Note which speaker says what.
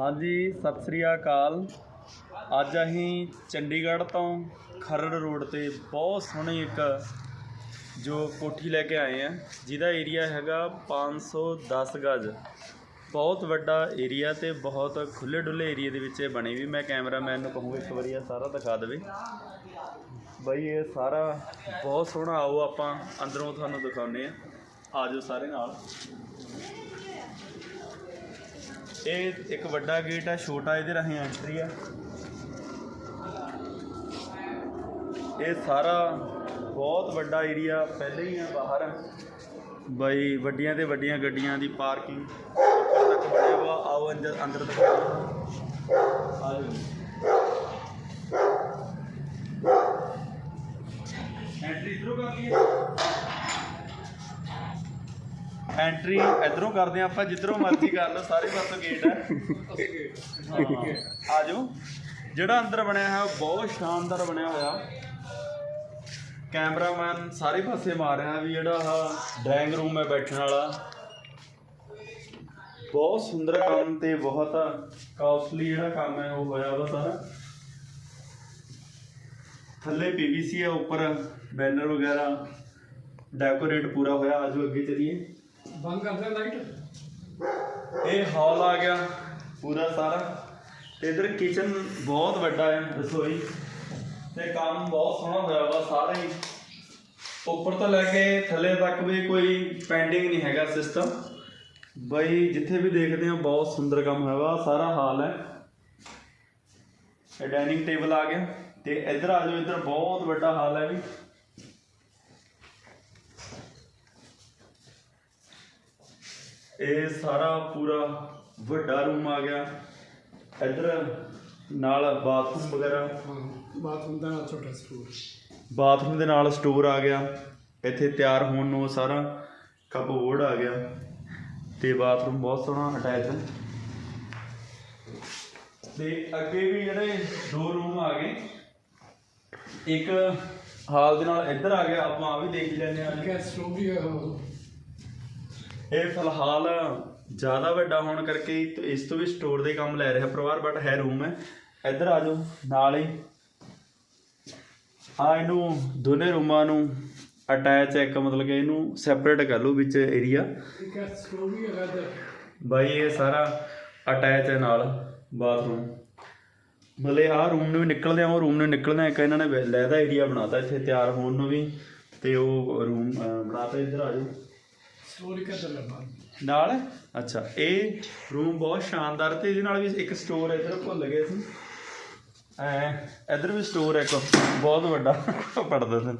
Speaker 1: ਹਾਂਜੀ, ਸਤਿ ਸ੍ਰੀ ਅਕਾਲ। ਅੱਜ ਅਸੀਂ ਚੰਡੀਗੜ੍ਹ ਤੋਂ ਖਰੜ ਰੋਡ ਤੇ ਬਹੁਤ ਸੋਹਣੀ ਇੱਕ ਜੋ ਕੋਠੀ ਲੈ ਕੇ ਆਏ ਆ ਜਿਹਦਾ ਏਰੀਆ ਹੈਗਾ 510 ਗਜ। ਬਹੁਤ ਵੱਡਾ ਏਰੀਆ ਤੇ ਬਹੁਤ ਖੁੱਲੇ ਡੁੱਲੇ ਏਰੀਆ ਦੇ ਵਿੱਚ ਇਹ ਬਣੀ ਵੀ। ਮੈਂ ਕੈਮਰਾਮੈਨ ਨੂੰ ਕਹੂੰਗਾ, ਇੱਕ ਵਾਰੀ ਇਹ ਸਾਰਾ ਦਿਖਾ ਦੇਵੇ। ਬਈ, ਇਹ ਸਾਰਾ ਬਹੁਤ ਸੋਹਣਾ। ਆਓ ਆਪਾਂ, ਅੰਦਰੋਂ ਤੁਹਾਨੂੰ ਦਿਖਾਉਂਦੇ ਆ ਆਜੋ ਸਾਰੇ ਨਾਲ। ਇਹ ਇੱਕ ਵੱਡਾ ਗੇਟ ਹੈ ਛੋਟਾ, ਇਹਦੇ ਰਾਹੀਂ ਐਂਟਰੀ ਹੈ ਇਹ ਸਾਰਾ ਬਹੁਤ ਵੱਡਾ ਏਰੀਆ ਪਹਿਲੇ ਹੀ ਹੈ ਬਾਹਰ। ਬਈ ਵੱਡੀਆਂ ਤੇ ਵੱਡੀਆਂ ਗੱਡੀਆਂ ਦੀ ਪਾਰਕਿੰਗ ਤੱਕ ਬਣਿਆ ਵਾ ਆਓ ਅੰਦਰ ਅੰਦਰ ਤੱਕ ਆਜੋ ਐਂਟਰੀ ਇਧਰੋਂ ਕਰ ਲਈਏ। ਐਂਟਰੀ ਇਧਰੋਂ ਕਰਦੇ ਆ ਆਪਾਂ, ਜਿੱਧਰੋਂ ਮਰਜ਼ੀ ਕਰ ਲਓ, ਸਾਰੇ ਪਾਸੋਂ ਗੇਟ ਹੈ। ਆ ਜਾਓ ਜਿਹੜਾ ਅੰਦਰ ਬਣਿਆ ਹੈ ਉਹ ਬਹੁਤ ਸ਼ਾਨਦਾਰ ਬਣਿਆ ਹੋਇਆ। ਕੈਮਰਾਮੈਨ ਸਾਰੇ ਪਾਸੇ ਮਾਰ ਰਿਹਾ ਵੀ ਜਿਹੜਾ ਆਹ ਡਰਾਇੰਗ ਰੂਮ ਹੈ ਬੈਠਣ ਵਾਲਾ। ਬਹੁਤ ਸੁੰਦਰ ਕੰਮ ਤੇ ਬਹੁਤ ਕਾਸਟਲੀ ਜਿਹੜਾ ਕੰਮ ਹੈ, ਉਹ ਹੋਇਆ ਵਾ ਸਾਰਾ। ਥੱਲੇ ਪੀਵੀਸੀ ਹੈ, ਉੱਪਰ ਬੈਨਰ ਵਗੈਰਾ। ਡੈਕੋਰੇਟ ਪੂਰਾ ਹੋਇਆ, ਆਜੋ ਅੱਗੇ ਚਲੀਏ।
Speaker 2: ਬੰਦ ਕਰ ਦੇ ਲਾਈਟ
Speaker 1: ਇਹ ਹਾਲ ਆ ਗਿਆ ਪੂਰਾ ਸਾਰਾ। ਤੇ ਇਧਰ ਕਿਚਨ ਬਹੁਤ ਵੱਡਾ ਹੈ ਰਸੋਈ ਤੇ ਕੰਮ ਬਹੁਤ ਸੋਹਣਾ ਹੋਇਆ ਵਾ, ਸਾਰਾ ਹੀ। ਉੱਪਰ ਤੋਂ ਲੈ ਕੇ ਥੱਲੇ ਤੱਕ ਵੀ ਕੋਈ ਪੈਂਡਿੰਗ ਨਹੀਂ ਹੈਗਾ ਸਿਸਟਮ ਬਈ, ਜਿੱਥੇ ਵੀ ਦੇਖਦੇ ਹਾਂ, ਬਹੁਤ ਸੁੰਦਰ ਕੰਮ ਹੋਇਆ ਵਾ, ਸਾਰਾ ਹਾਲ ਹੈ। ਇਹ ਡਾਈਨਿੰਗ ਟੇਬਲ ਆ ਗਿਆ। ਤੇ ਇੱਧਰ ਆ ਜਾਓ, ਇੱਧਰ ਬਹੁਤ ਵੱਡਾ ਹਾਲ ਹੈ ਵੀ। ਇਹ ਸਾਰਾ ਪੂਰਾ ਵੱਡਾ ਰੂਮ ਆ ਗਿਆ। ਇੱਧਰ ਨਾਲ ਬਾਥਰੂਮ ਵਗੈਰਾ।
Speaker 2: ਬਾਥਰੂਮ ਦਾ ਨਾਲ ਛੋਟਾ ਸਟੋਰ
Speaker 1: ਬਾਥਰੂਮ ਦੇ ਨਾਲ ਸਟੋਰ ਆ ਗਿਆ। ਇੱਥੇ ਤਿਆਰ ਹੋਣ ਨੂੰ ਸਾਰਾ ਕਪਬੋਰਡ ਆ ਗਿਆ ਤੇ ਬਾਥਰੂਮ ਬਹੁਤ ਸੋਹਣਾ ਅਟੈਚ ਹੈ। ਤੇ ਅੱਗੇ ਵੀ ਜਿਹੜੇ ਦੋ ਰੂਮ ਆ ਗਏ। ਇੱਕ ਹਾਲ ਦੇ ਨਾਲ ਇੱਧਰ ਆ ਗਿਆ। ਆਪਾਂ ਆ ਵੀ ਦੇਖ ਲੈਂਦੇ ਆ
Speaker 2: ਗੈਸ ਸਟੋਰ ਵੀ ਹੈ।
Speaker 1: ਇਹ ਫਿਲਹਾਲ ਜ਼ਿਆਦਾ ਵੱਡਾ ਹੋਣ ਕਰਕੇ ਇਸ ਤੋਂ ਵੀ ਸਟੋਰ ਦੇ ਕੰਮ ਲੈ ਰਿਹਾ ਪਰਿਵਾਰ ਬਟ ਹੈ ਰੂਮ ਹੈ। ਇੱਧਰ ਆ ਜਾਓ ਨਾਲ ਹੀ। ਆ ਇਹਨੂੰ ਦੋਨੇ ਰੂਮਾਂ ਨੂੰ ਅਟੈਚ ਇੱਕ ਮਤਲਬ ਕਿ ਇਹਨੂੰ ਸੈਪਰੇਟ ਕਰ ਲਓ ਵਿੱਚ ਏਰੀਆ ਬਾਈ ਇਹ ਸਾਰਾ ਅਟੈਚ ਹੈ ਨਾਲ ਬਾਥਰੂਮ ਮਤਲਬ ਆਹ ਰੂਮ ਨੂੰ ਵੀ ਨਿਕਲਦੇ ਆ ਉਹ ਰੂਮ ਨੂੰ ਨਿਕਲਦੇ ਆ। ਇੱਕ ਇਹਨਾਂ ਨੇ ਲੈਦਾ ਏਰੀਆ ਬਣਾਤਾ ਇੱਥੇ ਤਿਆਰ ਹੋਣ ਨੂੰ ਵੀ ਤੇ ਉਹ ਰੂਮ ਬਣਾਤਾ ਇੱਧਰ ਆ ਜਾਓ
Speaker 2: ਸਟੋਰ ਇੱਕ ਇੱਧਰ ਲੱਗਾ
Speaker 1: ਨਾਲ? ਅੱਛਾ, ਇਹ ਰੂਮ ਬਹੁਤ ਸ਼ਾਨਦਾਰ ਤੇ ਇਹਦੇ ਨਾਲ ਵੀ ਇੱਕ ਸਟੋਰ ਇੱਧਰ ਭੁੱਲ ਗਏ ਸੀ। ਐ, ਇੱਧਰ ਵੀ ਸਟੋਰ ਹੈ ਇੱਕ, ਬਹੁਤ ਵੱਡਾ ਪੜਦਾ ਸੀ